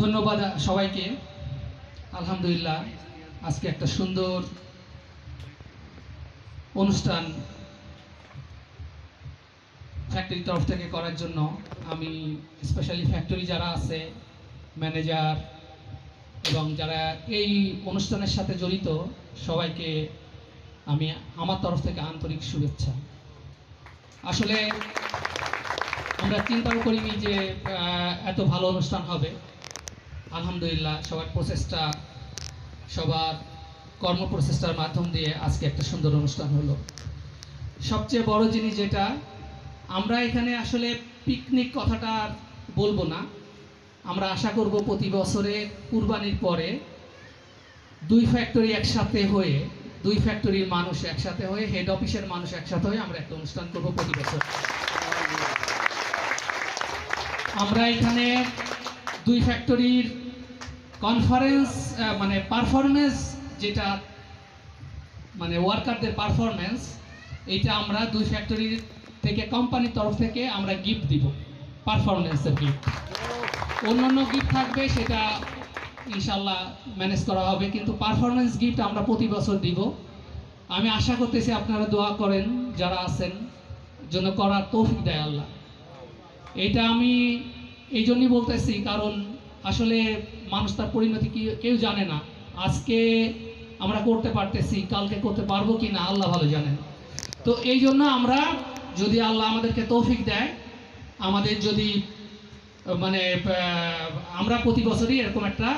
ধন্যবাদ সবাইকে। আলহামদুলিল্লাহ, আজকে একটা সুন্দর অনুষ্ঠান ফ্যাক্টরির তরফ থেকে করার জন্য আমি স্পেশালি ফ্যাক্টরি যারা আছে ম্যানেজার এবং যারা এই অনুষ্ঠানের সাথে জড়িত, সবাইকে আমি আমার তরফ থেকে আন্তরিক শুভেচ্ছা। আসলে আমরা চিন্তাও করিনি যে এত ভালো অনুষ্ঠান হবে। আলহামদুলিল্লাহ, সবার প্রচেষ্টা, সবার কর্ম প্রচেষ্টার মাধ্যম দিয়ে আজকে একটা সুন্দর অনুষ্ঠান হলো। সবচেয়ে বড় জিনিস যেটা, আমরা এখানে আসলে পিকনিক কথাটা আর বলব না। আমরা আশা করব প্রতি বছরে কুরবানির পরে দুই ফ্যাক্টরি একসাথে হয়ে, দুই ফ্যাক্টরির মানুষ একসাথে হয়ে হেড অফিসের মানুষ একসাথে হয়ে আমরা একটা অনুষ্ঠান করব প্রতি বছর। আমরা এখানে দুই ফ্যাক্টরির কনফারেন্স মানে পারফরমেন্স যেটা মানে ওয়ার্কারদের পারফরমেন্স এইটা আমরা দুই ফ্যাক্টরির থেকে কোম্পানির তরফ থেকে আমরা গিফট দিব পারফরমেন্সের গিফট অন্যান্য গিফট থাকবে, সেটা ইনশাল্লাহ ম্যানেজ করা হবে, কিন্তু পারফরমেন্স গিফট আমরা প্রতি বছর দিব। আমি আশা করতেছি আপনারা দোয়া করেন, যারা আছেন জন্য করার তৌফিক দেয় আল্লাহ। এটা আমি এই জন্যই বলতেছি, কারণ আসলে মানুষ তার পরিণতি কেউ জানে না। আজকে আমরা করতে পারতেছি, কালকে করতে পারব কি না আল্লাহ ভালো জানেন। তো এই জন্য আমরা যদি আল্লাহ আমাদেরকে তৌফিক দেয়, আমাদের যদি মানে আমরা প্রতি বছরই এরকম একটা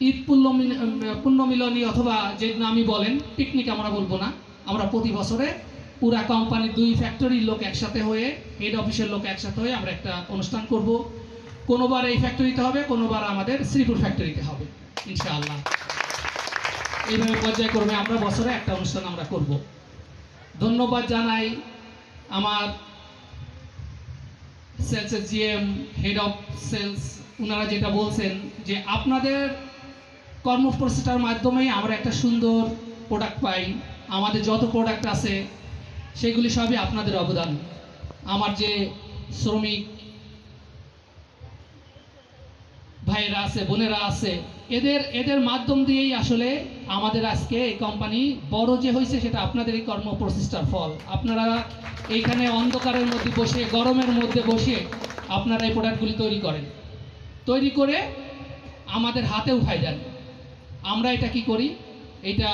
ঈদ মিল- পুণ্যমিলনী অথবা যে নামই বলেন পিকনিক আমরা বলব না, আমরা প্রতি বছরে পুরা কোম্পানির দুই ফ্যাক্টরির লোক একসাথে হয়ে হেড অফিসের লোক একসাথে হয়ে আমরা একটা অনুষ্ঠান করব। কোনোবার এই ফ্যাক্টরিতে হবে, কোনোবার আমাদের শ্রীপুর ফ্যাক্টরিতে হবে, ইনশাআল্লাহ। এইভাবে পর্যায়ক্রমে আমরা বছরে একটা অনুষ্ঠান আমরা করব। ধন্যবাদ জানাই আমার সেলসের জিএম হেড অফ সেলস ওনারা যেটা বলছেন যে আপনাদের কর্মপ্রচেষ্টার মাধ্যমেই আমরা একটা সুন্দর প্রোডাক্ট পাই। আমাদের যত প্রোডাক্ট আছে সেগুলি সবই আপনাদের অবদান। আমার যে শ্রমিক ভাইয়েরা আছে, বোনেরা আছে, এদের এদের মাধ্যম দিয়েই আসলে আমাদের আজকে এই কোম্পানি বড় যে হয়েছে সেটা আপনাদের এই কর্ম প্রচেষ্টার ফল। আপনারা এইখানে অন্ধকারের মধ্যে বসে, গরমের মধ্যে বসে আপনারা এই প্রোডাক্টগুলি তৈরি করেন। তৈরি করে আমাদের হাতে উঠাই দেন। আমরা এটা কি করি? এটা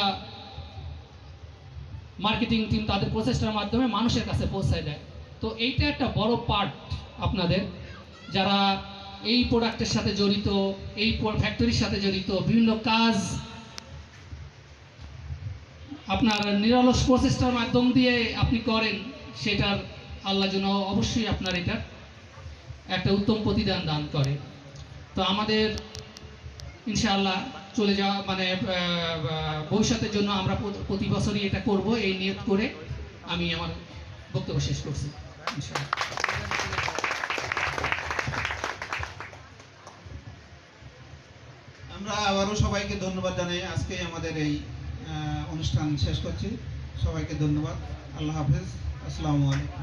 মার্কেটিং টিম তাদের প্রচেষ্টার মাধ্যমে মানুষের কাছে পৌঁছায় দেয়। তো এইটা একটা বড় পার্ট আপনাদের। যারা এই প্রোডাক্টের সাথে জড়িত, এই ফ্যাক্টরির সাথে জড়িত, বিভিন্ন কাজ আপনার নিরলস প্রচেষ্টার মাধ্যম দিয়ে আপনি করেন, সেটার আল্লাহ যেন অবশ্যই আপনার এটা একটা উত্তম প্রতিদান দান করে। তো আমাদের, ইনশাআল্লাহ চলে যাওয়া মানে ভবিষ্যতের জন্য আমরা প্রত- প্রতি বছরই এটা করব এই নিয়ত করে আমি আমার বক্তব্য শেষ করছি আমরা আবারও সবাইকে ধন্যবাদ জানাই। আজকে আমাদের এই অনুষ্ঠান শেষ করছি। সবাইকে ধন্যবাদ। আল্লাহ হাফেজ। আসসালামু আলাইকুম।